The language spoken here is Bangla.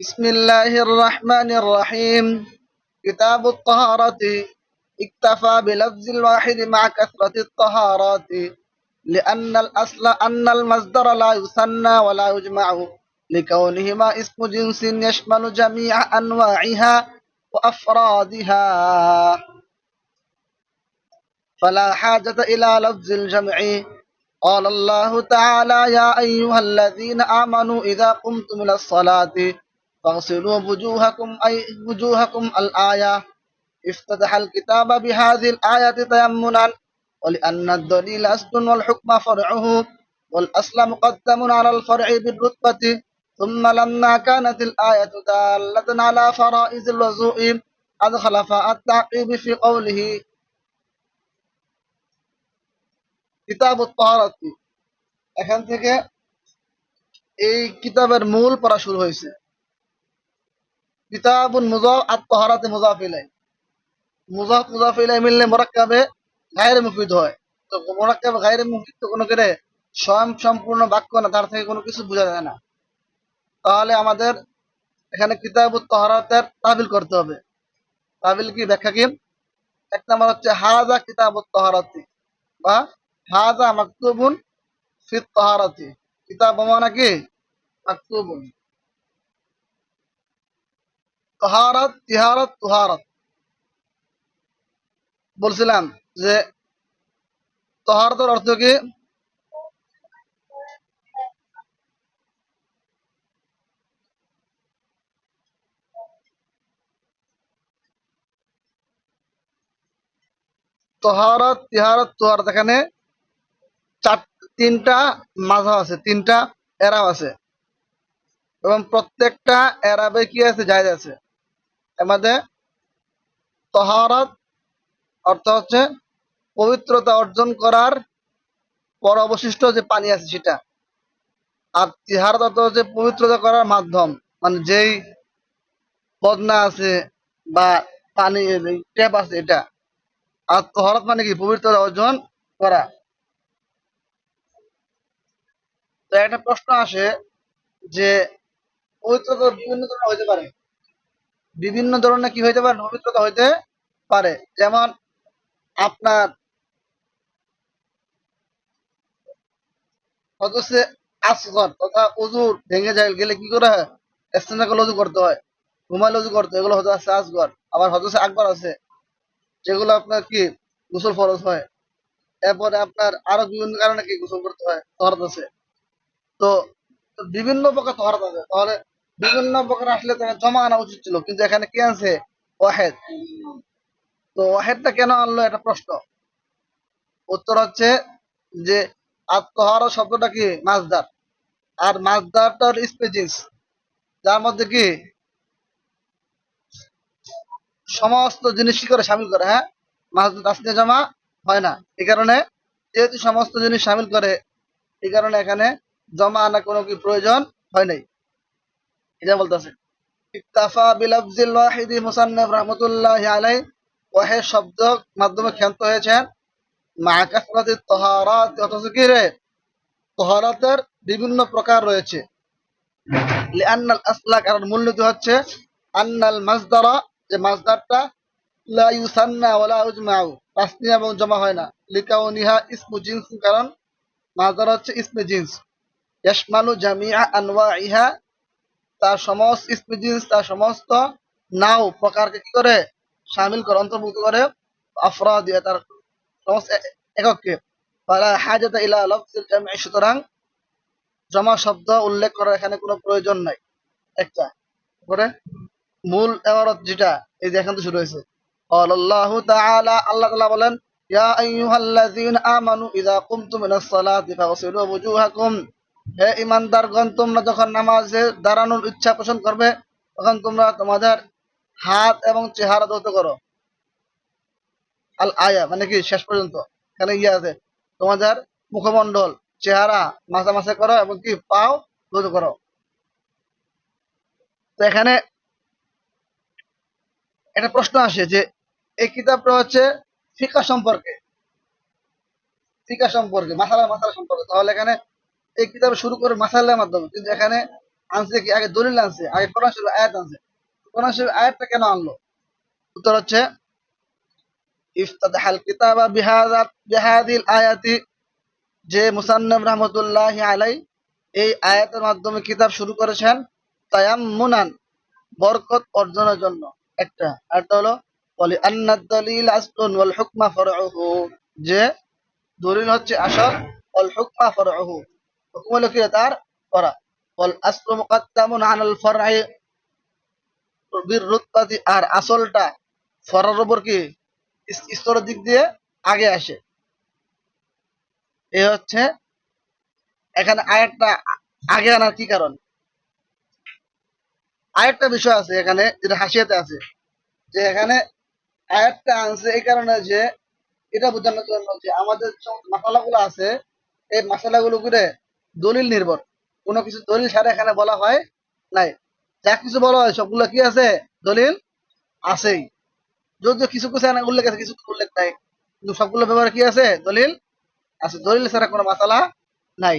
بسم الله الرحمن الرحيم. كتاب الطهارة. اكتفى بلفظ الواحد مع كثرة الطهارات. لأن الأصل أن المصدر لا يثنى ولا يجمع. لكونهما اسم جنس يشمل جميع أنواعها وأفرادها. فلا حاجة إلى لفظ الجمع. قال الله تعالى يا أيها الذين آمنوا إذا قمتم إلى الصلاة فاغسلوا وجوهكم أي وجوهكم الآية افتتح الكتاب بهذه الآية تيمنا ولأن الدليل أصل والحكم فرعه والأصل مقدم على الفرع بالرتبة ثم لما كانت الآية دالة على فرائض الوضوء أدخل فاء التعقيب في قوله কিতাব তহারাতি এখান থেকে এই কিতাবের মূল পড়া শুরু হয়েছে কিতাবুন মুজাফ তহারাতে মুজাফ ইলাই মুজাফ মুজাফ ইলাই মিললে মোরাক্কাবে গায়ের মুফিদ হয়। তো মোরাক্কাবে গায়ের মুফিদ তো কোনো স্বয়ং সম্পূর্ণ বাক্য না, তার থেকে কোনো কিছু বোঝা যায় না। তাহলে আমাদের এখানে কিতাব তহারাতের তাবিল করতে হবে। তাবিল কি ব্যাখ্যা কি? এক নম্বর হচ্ছে হাজা কিতাব তহারাতি বা হাজা মাকতুবুন ফি তাহারাতি কিতাব মানে কি মাকতুবুন। তাহারাত, তিহারাত, তুহারাত। বলছিলাম যে, তহারাতের অর্থ কি? তহারাত, তিহারাত, তুহারাত এখানে চার, তিনটা মাঝা আছে, তিনটা এরাব আছে। এবং প্রত্যেকটা এরাবে কি আছে? জায়জ আছে। এর তহারাত, অর্থ হচ্ছে পবিত্রতা অর্জন করার পর অবশিষ্ট যে পানি আছে সেটা। আর তিহারাত অর্থ হচ্ছে পবিত্রতা করার মাধ্যম। মানে যেই বদনা আছে বা পানি ট্যাপ আছে এটা। আর তহরাত মানে কি? পবিত্রতা অর্জন করা। তো একটা প্রশ্ন আসে যে পবিত্রতা বিভিন্ন ধরনের হইতে পারে। বিভিন্ন ধরনের কি হইতে পারে? পবিত্রতা হইতে পারে। যেমন আপনার আসগর তথা উজুর ভেঙে যায়, গেলে কি করে হয়? করলে করতে হয়, ঘুমাইলে উজু করতে হয়, এগুলো হতে আছে আসগর। আবার হচ্ছে আকবর আছে, যেগুলো আপনার কি? গোসল ফরজ হয়। এরপরে আপনার আরও বিভিন্ন কারণে কি গোসল করতে হয়? তহরত আছে। তো বিভিন্ন প্রকার তহরত আছে। তাহলে বিভিন্ন প্রকার আসলে তো জমা আনা উচিত ছিল, কিন্তু এখানে কি আছে ওয়াহেদ। তো ওয়াহেদটা কেন আনলো এটা প্রশ্ন। উত্তর হচ্ছে যে আত্মহার শব্দটা কি? মাছদার আর মাছদারটার স্পেজিস যার মধ্যে কি? সমস্ত জিনিস কি করে সামিল করে হ্যাঁ? মাছদার তাসনিয়া জমা হয় না। এই কারণে যেহেতু সমস্ত জিনিস সামিল করে এই কারণে এখানে জমা আনা কোনো কি প্রয়োজন হয় নাই। এটা বলতেছে। ইত্তাফা বিলাফজিল ওয়াহিদি মুসান্নাফ রাহমাতুল্লাহি আলাই ওয়াহিদ শব্দ মাধ্যমে ক্ষান্ত হয়েছেন। মা কাসরাতি তাহারাত, অথচ কি রে? তাহারাতের বিভিন্ন প্রকার রয়েছে। লিআন্নাল আসলা কারণ মূলনীতি হচ্ছে আন্নাল মাজদারা যে মাজদারটা লা ইউসান্না ওয়ালা ইউজমাউ তাসনিয়া এবং জমা হয় না। লিকাউনিহা ইসমু জিনস কারণ মাজদার হচ্ছে ইসমে জিনস। ইয়াশমালু জামিআ আনওয়াইহা তার সমস্ত স্পিজিস তার সমস্ত নাও প্রকারকে কি করে? সামিল করে, অন্তর্ভুক্ত করে, আফরাদ, তার সমস্ত এককে। হাজাত ইলা জামি সুতরাং জমা শব্দ উল্লেখ করার এখানে কোনো প্রয়োজন নাই। একটা করে মূল এমারত যেটা, এই যে এখান তো শুরু হয়েছে। আল্লাহ তাআলা আল্লাহ তাআলা বলেন, ইয়া আইয়ুহাল্লাযীনা হে ঈমানদারগণ তোমরা যখন নামাজে দাঁড়ানোর ইচ্ছা পোষণ করবে, তখন তোমরা তোমাদের হাত এবং চেহারা ধৌত করো। আল আয়া মানে কি? শেষ পর্যন্ত। এখানে ইয়ে আছে। তোমাদের মুখমণ্ডল, চেহারা মাথা মাথা করো এবং কি? পাও ধৌত করো। তো এখানে একটা প্রশ্ন আসে যে, এই কিতাবটা হচ্ছে ফিকা সম্পর্কে। ফিকা সম্পর্কে, মাসালা মাসালা সম্পর্কে। তাহলে এখানে এই কিতাব শুরু করে মাসালার মাধ্যমে। কিন্তু এখানে আনছে কি? আগে দলিল আনছে, আগে কোরআন শরীফ আয়াত আনছে। কোরআন শরীফ আয়াতটা কেন আনলো? উত্তর হচ্ছে, ইফতাদাহাল কিতাবা বিহাযা বিহাদিল আয়াতি, যে মুসান্নাফ রহমতুল্লাহ আলাই এই আয়াতের মাধ্যমে কিতাব শুরু করেছেন তায়াম্মুনান, বরকত অর্জনের জন্য। একটা। আরটা হলো বলি আন্নাদ দলিল আসলুন ওয়াল হুকমা ফারউহু যে দলিল হচ্ছে আসল, ওয়াল হুকমা ফারউহু হুকুম হলো কি তার ফরা ওয়াল আসলু মুকদ্দামুন আলাল ফারঈ, বির রুতবাতি আর আসলটা ফরার উপর কি? স্তরের দিক দিয়ে আগে আসে। এ হচ্ছে এখানে আয়াতটা আগে আনার কি কারণ? আরেকটা বিষয় আছে এখানে, যেটা হাসিয়াতে আছে। যে এখানে আয়াতটা আনছে এই কারণে যে এটা বোঝানোর জন্য যে আমাদের মাসালাগুলো আছে, এই মাসালাগুলো করে দলিল নির্ভর। কোনো কিছু দলিল ছাড়া এখানে বলা হয় নাই। যা কিছু বলা হয়, সবগুলো কি আছে? দলিল আছেই। যদিও কিছু কিছু উল্লেখ আছে, কিছু উল্লেখ নাই। কিন্তু সবগুলো ব্যাপারে কি আছে? দলিল আছে। দলিল ছাড়া কোনো মাসালা নাই।